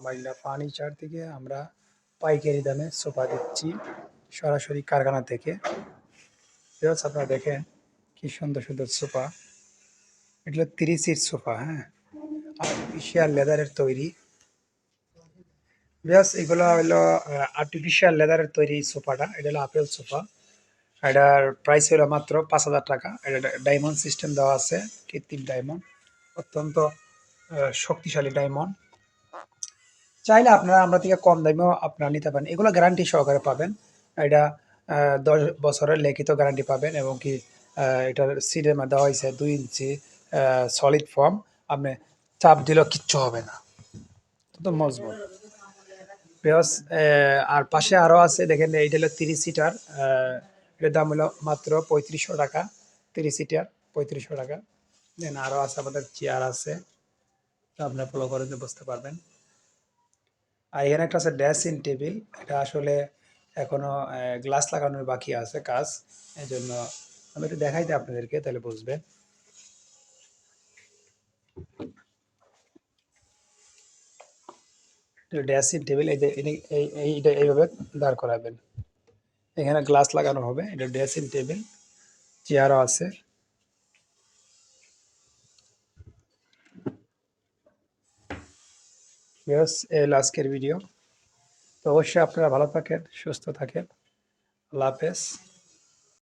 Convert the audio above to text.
আমাইল্লা furniture থেকে আমরা পাইকারি দামে সোফা দিচ্ছি সরাসরি কারখানা থেকে। আপনারা দেখেন কি সুন্দর সুন্দর সোফা। এগুলো থ্রি সিট সোফা হ্যাঁ? আর্টিফিশিয়াল লেদারের তৈরি। বিকজ এগুলো হলো আর্টিফিশিয়াল লেদারের তৈরি সোফাটা। এটা হলো আপেল সোফা। এটার প্রাইস হলো মাত্র পাঁচ হাজার টাকা। এটা ডায়মন্ড সিস্টেম দেওয়া আছে, কৃত্রিম ডায়মন্ড অত্যন্ত শক্তিশালী ডায়মন্ড চাইলে আপনারা আমরা থেকে কম দামেও আপনারা নিতে পারেন। এগুলো গ্যারান্টি সহকারে পাবেন। এটা দশ বছরের লিখিত গ্যারান্টি পাবেন এবং কি এটার সিটের মধ্যে হয়েছে দুই ইঞ্চি সলিড ফর্ম আপনি চাপ দিলেও কিচ্ছু হবে না। তো মজবুত। প্লাস আর পাশে আরও আছে, দেখেন, এইটা হলো তিরিশ সিটার এটার দাম হলো মাত্র পঁয়ত্রিশশো টাকা। তিরিশ সিটার পঁয়ত্রিশশো টাকা। দেন আরও আছে আমাদের চেয়ার আছে। আপনার ফলো করে বুঝতে পারবেন। আর এখানে একটা আছে ড্রেসিং টেবিল। এটা আসলে এখনও গ্লাস লাগানোর বাকি আছে কাজ। এই জন্য আমি একটু দেখাই দিই আপনাদেরকে, তাহলে বুঝবেন। ড্রেসিং টেবিল, এই যে এই- এই- এইটা এইভাবে দাঁড় করাবেন। এখানে গ্লাস লাগানো হবে, এটা ড্রেসিং টেবিল। চেয়ারও আছে। Yes, এল আজকের ভিডিও। তো অবশ্যই আপনারা ভালো থাকেন সুস্থ থাকেন। আল্লাহ হাফেজ।